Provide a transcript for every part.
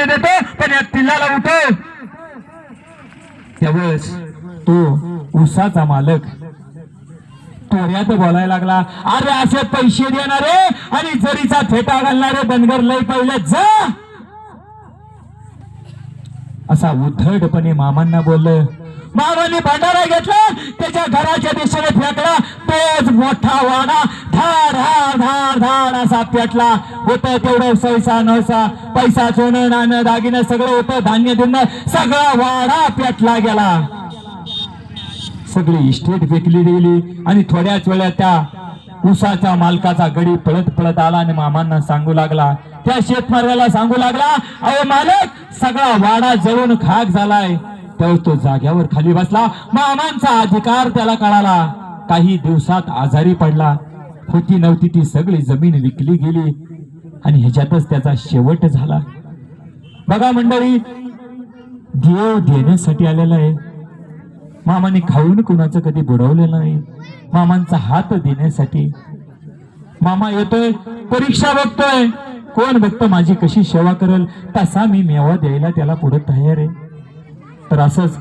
धान्य देतो पण या पिल्लाला उठव. त्यावेळेस तो उसाचा मालक तोऱ्यात बोलायला लागला अरे असे पैसे देणारे आणि जरीचा थेटा घालणारे बनगर लय पहिले जा. असा उद्धटपणे मामांना बोललं मामाने भांडारा घेतला त्याच्या घराच्या दिशेने फेकला तोच मोठा वाडा धार धार धाड धाड असा पेटला. होत तेवढं सैसा नसा पैसा सोनं नाणं दागिनं सगळं होतं धान्य धुन्य सगळा वाडा पेटला गेला. सगळी इस्टेट विकली गेली आणि थोड्याच वेळात त्या उसाच्या मालकाचा गडी पळत पळत आला आणि मामांना सांगू लागला. त्या शेतमार्गाला सांगू लागला अहो मालक सगळा वाडा जळून खाक झालाय. तेव्हा तो जाग्यावर खाली बसला. मामांचा अधिकार त्याला कळाला. काही दिवसात आजारी पडला. होती नव्हती ती सगळी जमीन विकली गेली आणि ह्याच्यातच त्याचा शेवट झाला. बघा मंडळी देव देण्यासाठी आलेला आहे. मामाने खाऊन कुणाचं कधी बुडवलेलं नाही. मामांचा हात देण्यासाठी. मामा येतोय परीक्षा बघतोय. कोण बघतं माझी कशी सेवा करेल? तसा मी मेवा द्यायला त्याला पुढे तयार आहे. तर असंच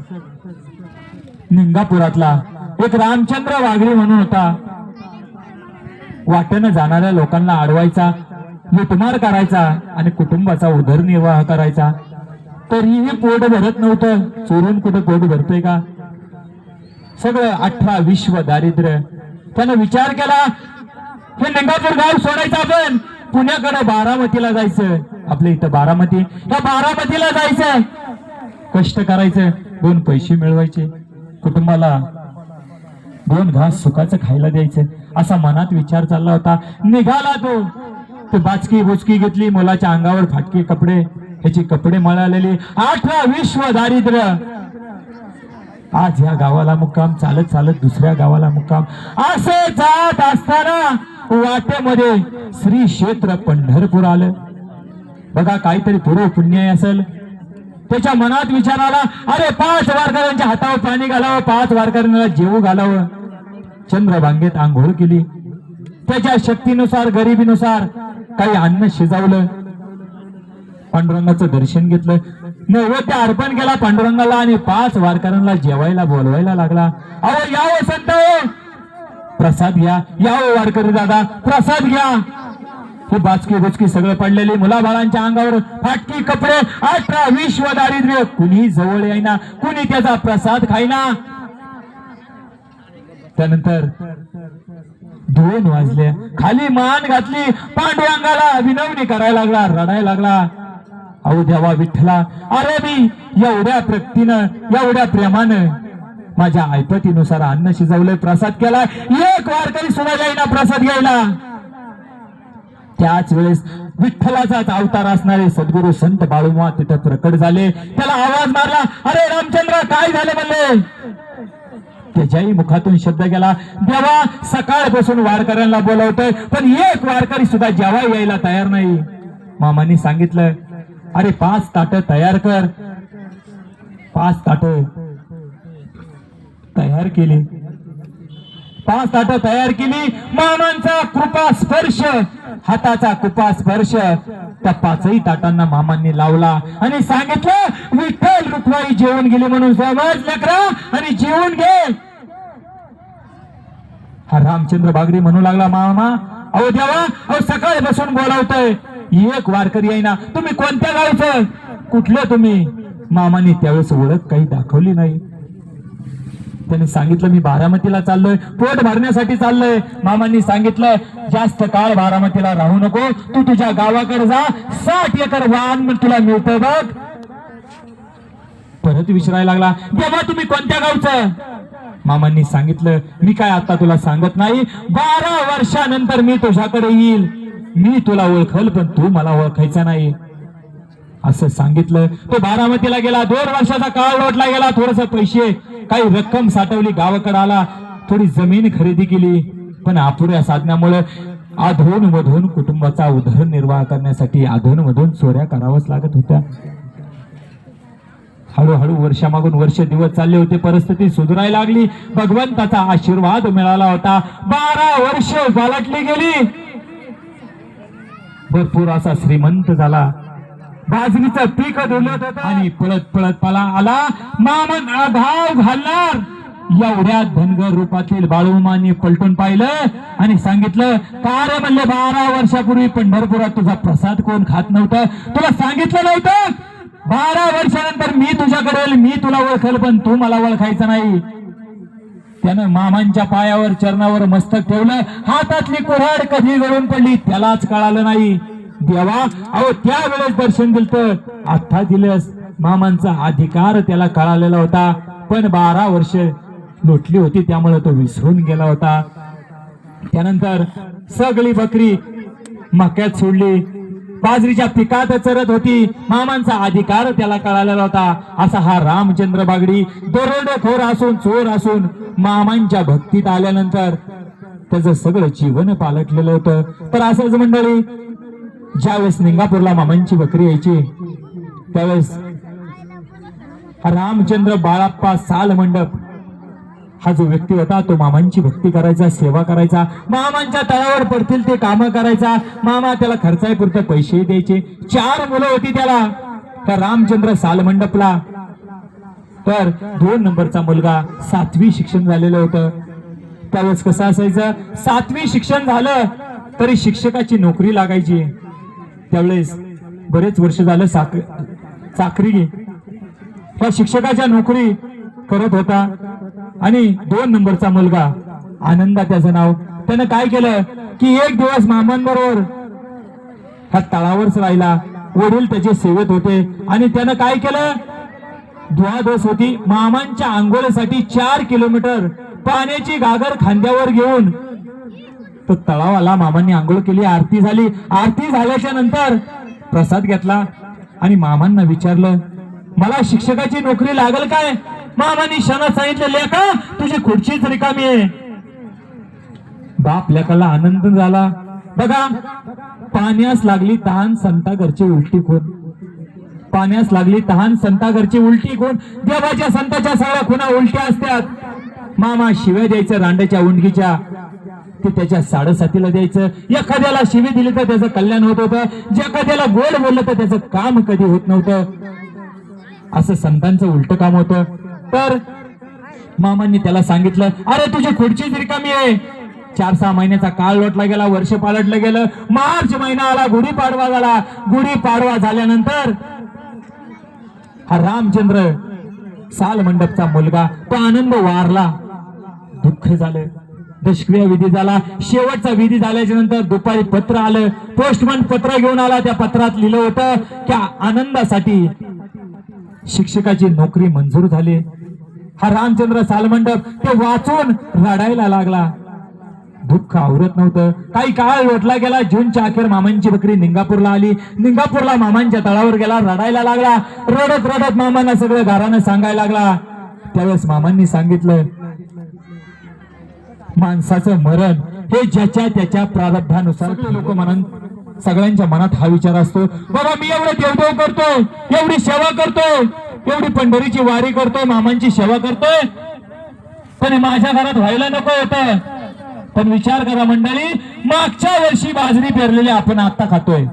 निंगापुरातला एक रामचंद्र वाघरी म्हणून होता. वाटेनं जाणाऱ्या लोकांना अडवायचा लुटमार करायचा आणि कुटुंबाचा उदरनिर्वाह करायचा. तरीही पोट भरत नव्हतं. चोरून कुठं पोट भरतोय का? सगळं अठरा विश्व दारिद्र्य. त्यानं विचार केला हे लिंगापूर गाव सोडायचं आपण. पुण्याकडे बारामतीला जायचं. आपल्या इथं बारामती. या बारामतीला जायचं कष्ट करायचं दोन पैसे मिळवायचे कुटुंबाला दोन घास सुखाचं खायला द्यायचं. असा मनात विचार चालला होता. निघाला तो. ते बाचकी बुचकी घेतली मुलाच्या अंगावर फाटके कपडे ह्याची कपडे मळालेले. आठवा विश्व दारिद्र्य. आज या गावाला मुक्काम चालत चालत दुसऱ्या गावाला मुक्काम. असे जात असताना वाटेमध्ये श्री क्षेत्र पंढरपूर आलं. बघा काहीतरी पूर्व पुण्य असेल. त्याच्या मनात विचार आला अरे पाच वारकऱ्यांच्या हातावर पाणी घालावं पाच वारकऱ्यांना जेवू घालावं. चंद्रभांगेत आंघोळ केली. त्याच्या शक्तीनुसार गरिबीनुसार काही अन्न शिजवलं. पांडुरंगाचं दर्शन घेतलं. नैवेद्य अर्पण केला पांडुरंगाला आणि पाच वारकऱ्यांना जेवायला बोलवायला लागला. अहो या संत हो. प्रसाद घ्या. या वारकरी दादा प्रसाद घ्या. हे बाचकी बुचकी सगळं पडलेली. मुलाबाळांच्या अंगावर फाटकी कपडे अठरा विश्व दारिद्र्य. कुणी जवळ येईना कुणी त्याचा प्रसाद खाईना. त्यानंतर दोन वाजले. खाली मान घातली. पांडुरंगाला विनवणी करायला लागला रडायला लागला. अहो देवा विठ्ठला अरे मी एवढ्या प्रक्तीनं एवढ्या प्रेमानं माझ्या ऐपतीनुसार अन्न शिजवलंय प्रसाद केला एक वारकरी सुना जाईना प्रसाद घ्यायला. त्याच वेळेस विठ्ठलाचाच अवतार असणारे सद्गुरू संत बाळूमा तिथं प्रकट झाले. त्याला आवाज मारला अरे रामचंद्र काय झाले म्हणले? त्याच्याही मुखातून शब्द गेला देवा सकाळपासून वारकऱ्यांना बोलवतोय पण एक वारकरी सुद्धा जेव्हा यायला तयार नाही. मामांनी सांगितलं अरे पाच ताट तयार कर. पाच ताट तयार केली. पाच ताट तयार केली. मामांचा कृपा स्पर्श हाताचा कृपा स्पर्श. त्या पाचही ताटांना मामांनी लावला आणि सांगितलं विठ्ठल रुक्माई जेवण गेली म्हणून समज लेकरा आणि जेवून घे हा रामचंद्र बागरी म्हणू लागला मामा. अहो देवा अहो सकाळी बसून बोलावतोय. एक वारकरी आहे ना तुम्ही कोणत्या गावचं? कुठलं तुम्ही? मामाने त्यावेळेस ओळख काही दाखवली नाही. त्यांनी सांगितलं मी बारामतीला चाललोय पोट भरण्यासाठी चाललोय. मामांनी सांगितलं जास्त काळ बारामतीला राहू नको तू तुझ्या गावाकडे जा साठ एकर वाहन तुला मिळतं बघ. परत विचारायला लागला देवा तुम्ही कोणत्या गावचं? मामांनी सांगितलं मी काय आता तुला सांगत नाही बारा वर्षानंतर मी तुझ्याकडे येईल. मी तुला ओळखल पण तू मला ओळखायचा नाही. असं सांगितलं. तो बारामतीला गेला. दोन वर्षाचा काळ लोटला गेला. थोडस पैसे काही रक्कम साठवली. गावाकडे आला. थोडी जमीन खरेदी केली. पण अपुऱ्या साधण्यामुळे आधोन मधून कुटुंबाचा उदरनिर्वाह करण्यासाठी आधोन मधून चोऱ्या कराव्याच लागत होत्या. हळूहळू वर्षामागून वर्ष दिवस चालले होते. परिस्थिती सुधारायला लागली. भगवंताचा आशीर्वाद मिळाला होता. बारा वर्ष बालटली गेली. भरपूर असा श्रीमंत झाला. बाजरीचं पीक दिलं आणि पळत पळत पाला आला. मामन घाव घालणार. एवढ्या धनगर रूपातील बाळूमानी पलटून पाहिलं आणि सांगितलं का रे म्हणले बारा वर्षापूर्वी पंढरपुरात तुझा प्रसाद कोण खात नव्हतं? तुला सांगितलं नव्हतं. बारा वर्षानंतर मी तुझ्याकडे मी तुला ओळखेल पण तू मला ओळखायचं नाही. त्यानं मामांच्या पायावर चरणावर मस्तक ठेवलं. हातातली कुऱ्हाड कधी गळून पडली त्यालाच कळालं नाही. देवा अहो त्यावेळेस दर्शन दिलं तर आता दिलंस. मामांचा अधिकार त्याला कळालेला होता. पण बारा वर्ष लोटली होती त्यामुळे तो विसरून गेला होता. त्यानंतर सगळी बकरी मक्यात सोडली. बाजरीच्या पिकात चरत होती. मामांचा अधिकार त्याला कळालेला होता. असा हा रामचंद्र बागडी दरोडेखोर असून चोर असून मामांच्या भक्तीत आल्यानंतर त्याचं सगळं जीवन पालटलेलं होतं. तर असंच मंडळी ज्यावेळेस निंगापूरला मामांची बकरी यायची त्यावेळेस रामचंद्र बाळाप्पा साल मंडप हा जो व्यक्ती होता तो मामांची भक्ती करायचा सेवा करायचा. मामांच्या तळावर पडतील ते काम करायचा. मामा त्याला खर्चायपुरते पैसे द्यायचे. चार मुलं होती त्याला त्या रामचंद्र सालमंडपला तर दोन नंबरचा मुलगा सातवी शिक्षण झालेलं होतं. त्यावेळेस कसं असायचं? सातवी शिक्षण झालं तरी शिक्षकाची नोकरी लागायची. त्यावेळेस बरेच वर्ष झालं साक चाकरी त्या शिक्षकाच्या नोकरी करत होता आणि दोन नंबरचा मुलगा आनंदा त्याचं नाव. त्यानं काय केलं? की एक दिवस मामांबरोबर ह्या तळावरच राहिला. वडील त्याचे सेवेत होते आणि त्यानं काय केलं? द्वादोस होती. मामांच्या आंघोळीसाठी चार किलोमीटर पाण्याची गागर खांद्यावर घेऊन तो तळावाला मामांनी आंघोळ केली आरती झाली. आरती झाल्याच्यानंतर प्रसाद घेतला आणि मामांना विचारलं मला शिक्षकाची नोकरी लागल काय? मामांनी क्षणात सांगितलं लेका तुझी खुर्चीच रिकामी आहे. बाप लेखाला आनंद झाला. बघा पाण्यास लागली तहान संता घरची उलटी खून. पाण्यास लागली तहान संता घरची उलटी खून. देवाच्या संताच्या सगळ्या खुना उलट्या असतात. मामा शिव्या द्यायचं रांड्याच्या उंडकीच्या ते त्याच्या साडेसातीला द्यायचं. एखाद्याला शिवी दिली तर त्याचं कल्याण होत होतं. जे एखाद्याला गोड बोललं तर त्याचं काम कधी होत नव्हतं. असं संतांचं उलट काम होतं. तर मामांनी त्याला सांगितलं अरे तुझी खुर्चीच रिकामी आहे. चार सहा महिन्याचा काळ लोटला गेला वर्ष पालटलं गेलं. मार्च महिना आला गुढीपाडवा झाला. गुढीपाडवा झाल्यानंतर हा रामचंद्र साल मंडपचा मुलगा तो आनंद वारला. दुःख झालं. दशक्रिया विधी झाला. शेवटचा विधी झाल्याच्यानंतर दुपारी पत्र आलं. पोस्टमन पत्र घेऊन आला. त्या पत्रात लिहिलं होतं की आनंदासाठी शिक्षकाची नोकरी मंजूर झाली. हा रामचंद्र सालमंडप ते वाचून रडायला लागला. दुःख आवरत नव्हतं. काही काळ लोटला गेला. जूनच्या अखेर मामांची बकरी निंगापूरला आली. निंगापूरला मामांच्या तळावर गेला. रडायला लागला. रडत रडत मामांना सगळं घरानं सांगायला लागला. त्यावेळेस मामांनी सांगितलं माणसाचं मरण हे ज्याच्या त्याच्या प्रारब्धानुसार लोक म्हणून सगळ्यांच्या मनात हा विचार असतो. बाबा मी एवढं देवदेव करतो एवढी सेवा करतोय एवढी पंढरीची वारी करतोय मामांची सेवा करतोय. पण माझ्या घरात व्हायला नको होतं. पण विचार करा मंडळी मागच्या वर्षी बाजरी पेरलेली आपण आता खातोय.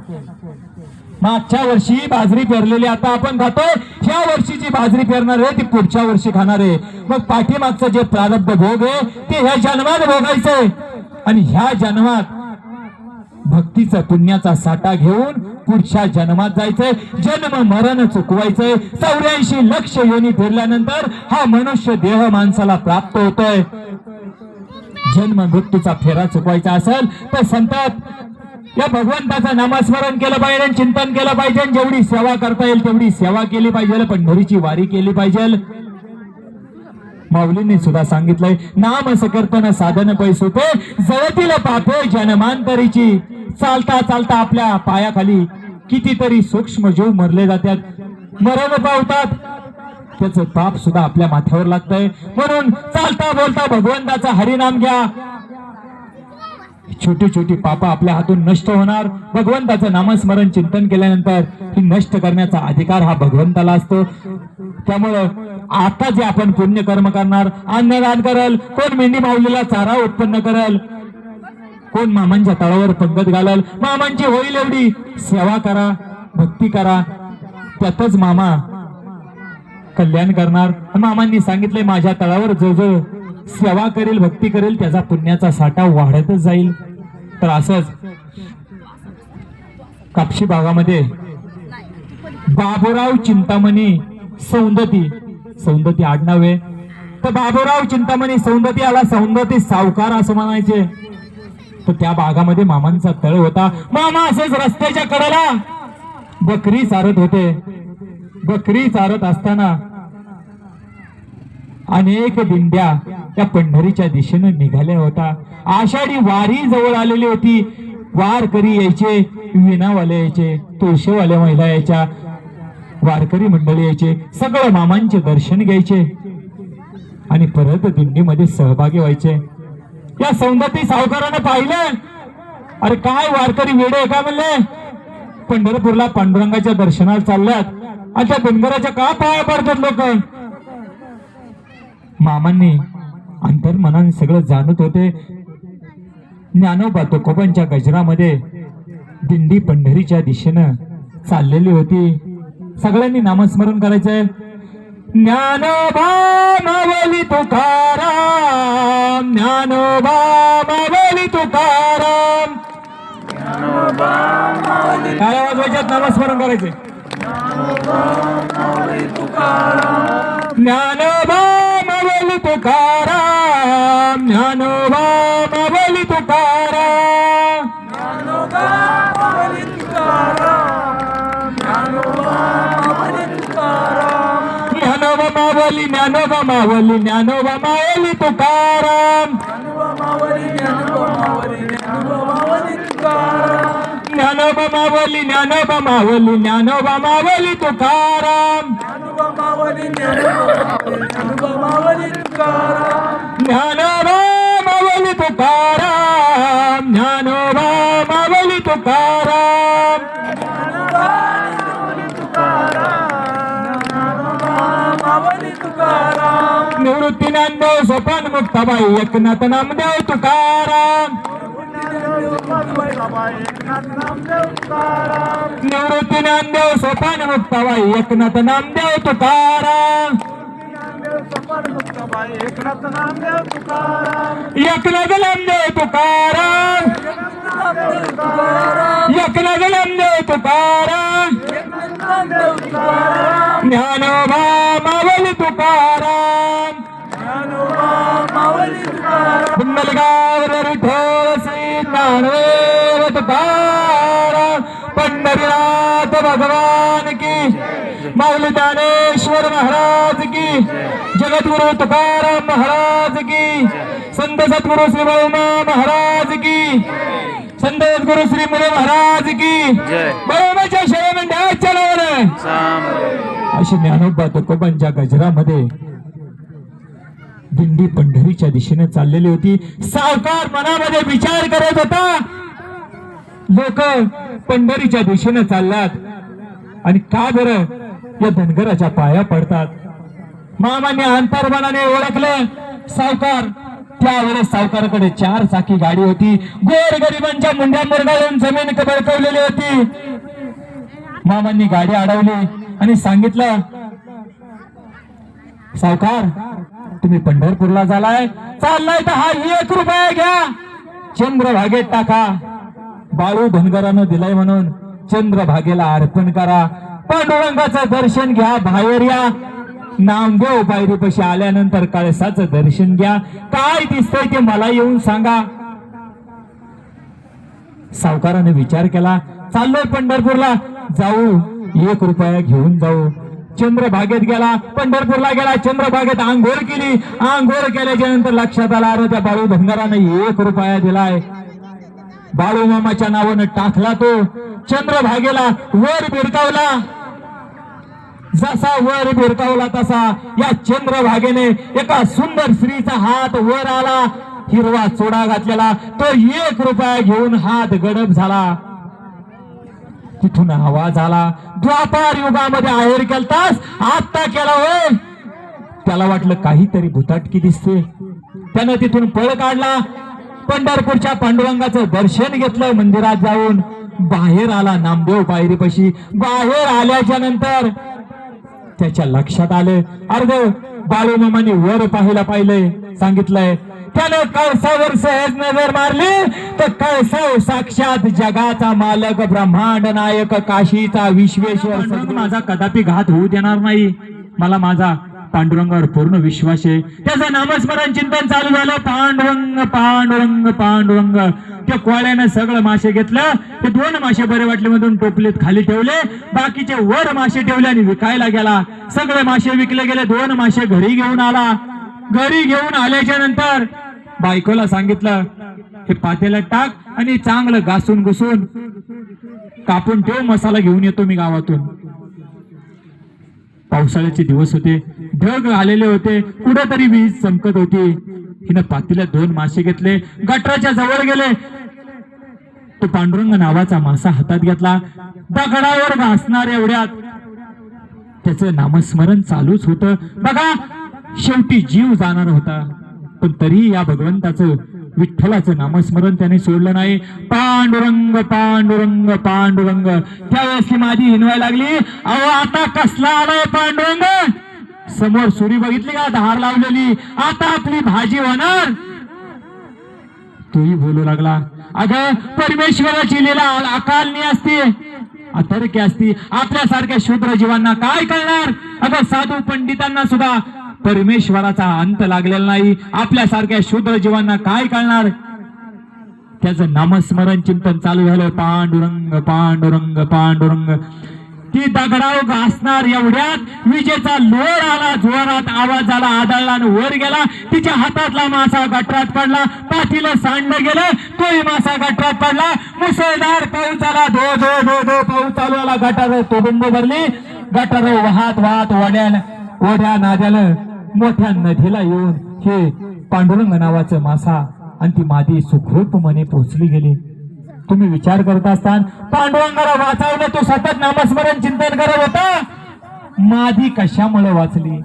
मागच्या वर्षी बाजरी पेरलेली आता आपण खातोय. ह्या वर्षीची बाजरी पेरणार आहे ती पुढच्या वर्षी खाणार आहे. मग पाठीमागचं जे प्रारब्ध भोग आहे ते ह्या जन्मात भोगायचंय आणि ह्या जन्मात भक्तीचा पुण्याचा साठा घेऊन पुढच्या जन्मात जायचंय. जन्म मरण चुकवायचंय. चौऱ्याऐंशी लक्ष योनी फिरल्यानंतर हा मनुष्य देह माणसाला प्राप्त होतोय. जन्म मृत्यूचा फेरा चुकवायचा असेल तर संतात या भगवंताचं नामस्मरण केलं पाहिजे आणि चिंतन केलं पाहिजे जेवढी सेवा करता येईल तेवढी सेवा केली पाहिजे पंढरीची वारी केली पाहिजे. माऊलींनी सुद्धा सांगितलंय नाम सकर्तन साधन पैसुते जळतील पापे जनमांतरीची. चालता चालता आपल्या पायाखाली कितीतरी सूक्ष्म जीव मरले जातात. मरण पावतात. त्याचं पाप सुद्धा आपल्या माथ्यावर लागतंय. म्हणून चालता बोलता भगवंताचा हरिनाम घ्या. छोटी छोटी पापा आपल्या हातून नष्ट होणार. भगवंताचं नामस्मरण चिंतन केल्यानंतर ही नष्ट करण्याचा अधिकार हा भगवंताला असतो. त्यामुळं आता जे आपण पुण्य कर्म करणार अन्नदान करल कोण मेंढी माऊलीला चारा उत्पन्न करल कोण मामांच्या तळावर पंगत घालल मामांची होईल एवढी सेवा करा भक्ती करा. त्यातच मामा कल्याण करणार. मामांनी सांगितले माझ्या तळावर जो जो सेवा करेल भक्ती करेल त्याचा पुण्याचा साठा वाढतच जाईल. तर असंच कापशी भागामध्ये बाबूराव चिंतामणी सौंदती. सौंदती आडनावे तर बाबूराव चिंतामणी सौंदती आला सौंदती सावकार असं म्हणायचे. तर त्या भागामध्ये मामांचा तळ होता. मामा असंच रस्त्याच्या कडेला बकरी चारत होते. बकरी चारत असताना अनेक दिंड्या त्या पंढरीच्या दिशेने निघाल्या होता. आषाढी वारी जवळ आलेली होती. वारकरी यायचे विणावाले यायचे तुळशीवाल्या महिला यायच्या वारकरी मंडळी यायचे सगळं मामांचे दर्शन घ्यायचे आणि परत दिंडीमध्ये सहभागी व्हायचे. या सौंदती सावकारानं पाहिलं. अरे काय वारकरी वेडे आहे का म्हणले? पंढरपूरला पांडुरंगाच्या दर्शनाला चालल्यात. आणि त्या का पाया पडतात लोक? मामांनी अंतर्मनाने सगळं जाणत होते. ज्ञानोबा तुकोबांच्या गजरामध्ये दिंडी पंढरीच्या दिशेनं चाललेली होती. सगळ्यांनी नामस्मरण करायचंय ज्ञानोबा मावली तुकाराम. ज्ञानोबा मावली तुकाराम. काय वाजवायच्यात नामस्मरण करायचे ज्ञानोबा मावली तुकाराम ज्ञानोबा मावली तुकाराम ज्ञानोबा मावली ज्ञानोबा मावली ज्ञानोबा मावली तुकाराम ज्ञानोबा मावली ज्ञानोबा मावली ज्ञानोबा मावली तुकाराम ज्ञानोबा मावली तुकाराम. ज्ञानोबा मावली तुकाराम निवृत्ती नामदेव सोपान मुक्ताबाई. एकनाथ नामदेव तुकाराम निवृत्ती नामदेव सोपान मुक्ताबाई. एकनाथ नामदेव तुकाराम. एकनाथ नामदेव तुकाराम एकनाथ नामदेव तुकाराम ज्ञानोबा मावली तुकाराम कुंडलगावर विठ्ठल श्री तुकाराम पंढरीनाथ भगवान की माऊली ज्ञानेश्वर महाराज की। जगद्गुरु तुकाराम महाराज की। संत सद्गुरु श्री बहुमा महाराज की। संत सद्गुरु श्री मुले महाराज की. बहुमाच्या शरण चलावर अशी ज्ञानोबा तुकोबांच्या गजरामध्ये दिंडी पंढरीच्या दिशेने चाललेली होती. सावकार मनामध्ये विचार करत होता. लोक पंढरीच्या दिशेने चाललात. आणि का बरं? या धनगराच्या पाया पडतात. मामाने अंतर्मनाने ओळखलं. सावकार त्यावेळेस सावकाराकडे चार चाकी गाडी होती. गोर गरिबांच्या मुंड्या मुरगाळून जमीन बळकवलेली होती. मामांनी गाडी अडवली आणि सांगितलं सावकार तुम्ही पंढरपूरला झालाय. चाललाय तर हा एक रुपया घ्या. चंद्रभागेत टाका. बाळू धनगरानं दिलाय म्हणून चंद्रभागेला अर्पण करा. पांडुरंगाचं दर्शन घ्या बाहेर या. नामदेव पायरीपाशी आल्यानंतर कळसाचं दर्शन घ्या. काय दिसतंय ते मला येऊन सांगा. सावकाराने विचार केला. चाललोय पंढरपूरला. जाऊ एक रुपया घेऊन जाऊ. चंद्रभागेत गेला. पंढरपूरला गेला. चंद्रभागेत आंघोळ केली. आंघोळ केल्याच्यानंतर लक्षात आला अरे त्या बाळू धनगराने एक रुपया दिलाय. बाळू मामाच्या नावानं टाकला तो. चंद्रभागेला वर भिरकावला जसा वर भिरकावला तसा या चंद्रभागेने एका सुंदर स्त्रीचा हात वर आला हिरवा चोडा घातलेला तो एक रुपया घेऊन हात गडप झाला. तिथून आवाज आला द्वापार युगामध्ये आहेर केलतास आत्ता केला होय. त्याला वाटलं काहीतरी भुताटकी दिसते. त्यानं तिथून पळ काढला. पंढरपूरच्या पांडुरंगाचं दर्शन घेतलं मंदिरात जाऊन. बाहेर आला नामदेव पायरीपाशी. बाहेर आल्याच्यानंतर त्याच्या लक्षात आले. अरे बाळू मामाने वर पाहायला पाहिलंय सांगितलंय त्यानं कळसावर सहज नजर मारली. तर कळसाव साक्षात जगाचा मालक ब्रह्मांड नायक काशीचा विश्वेश्वर माझा कदापि घात होऊ देणार नाही. मला माझा पांडुरंगावर पूर्ण विश्वास आहे. त्याचं नामस्मरण चिंतन चालू झालं. पांडुरंग पांडुरंग पांडुरंग. मोठ्या कोळ्यानं सगळं मासे घेतलं. ते दोन मासे बरे वाटले मधून टोपलीत खाली ठेवले. बाकीचे वर मासे ठेवले आणि विकायला गेला. सगळे मासे विकले गेले. दोन मासे घरी घेऊन आला. घरी घेऊन आल्याच्यानंतर बायकोला सांगितलं हे पातेला टाक आणि चांगलं घासून घुसून कापून ठेव. मसाला घेऊन येतो मी गावातून. पावसाळ्याचे दिवस होते. ढग आलेले होते. कुठेतरी वीज चमकत होती. हिनं पातीला दोन मासे घेतले. गटराच्या जवळ गेले. पांडुरंग नावाचा मासा हातात घेतला. दगडावर घासणार एवढ्यात. त्याचं नामस्मरण चालूच होतं. बघा शेवटी जीव जाणार होता. पण तरी या भगवंताचं विठ्ठलाचं नामस्मरण त्याने सोडलं नाही. पांडुरंग पांडुरंग पांडुरंग. त्यावेळेस माझी हिनवाय लागली. अहो आता कसला आलाय पांडुरंग? समोर सुरी बघितली का? धार लावलेली. आता आपली भाजी होणार. तोही बोलू लागला. अगं परमेश्वराची लीला अकालनी असते. अतर्क्य असती. आपल्यासारख्या शूद्र जीवांना काय कळणार अगं साधू पंडितांना सुद्धा परमेश्वराचा अंत लागलेला नाही. आपल्यासारख्या शूद्र जीवांना काय कळणार त्याचं नामस्मरण चिंतन चालू झालं. पांडुरंग पांडुरंग पांडुरंग. ती दगडाव घासणार एवढ्यात विजेचा लोळ आला जोरात आवाज झाला आदळला आणि वर गेला. तिच्या हातातला मासा गटरात पडला पाठीला सांडलं गेलं तोही मासा गटरात पडला. मुसळधार पाऊस आला धो धो धो धो पाऊस चालू आला गटार तुडुंब भरली. गटार वाहत वाहत ओढ्या ओढ्या नाद्याला मोठ्या नदीला येऊन हे पांडुरंग नावाचं मासा आणि ती मादी सुखरूप मने पोचली गेली. तुम्ही विचार करत असताना पांडुरंगाला वाचवलं तो सतत नामस्मरण चिंतन करत होता. मादी कशामुळे वाचली?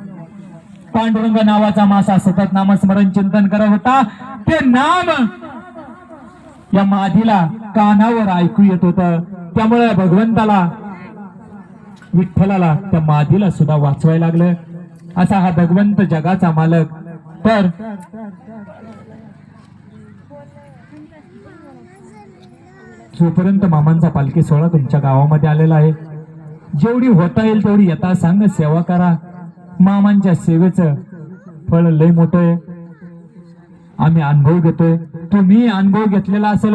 पांडुरंग नावाचा मासा सतत नामस्मरण चिंतन करत होता. ते नाम या मादीला कानावर ऐकू येत होत. त्यामुळे भगवंताला विठ्ठलाला त्या मादीला सुद्धा वाचवायला लागलं. असा हा भगवंत जगाचा मालक. तर जोपर्यंत मामांचा पालखी सोहळा तुमच्या गावामध्ये आलेला आहे जेवढी होता येईल तेवढी येता सांग सेवा करा. मामांच्या सेवेचं फळ लय मोठं आहे. आम्ही अनुभव घेतोय. तुम्ही अनुभव घेतलेला असेल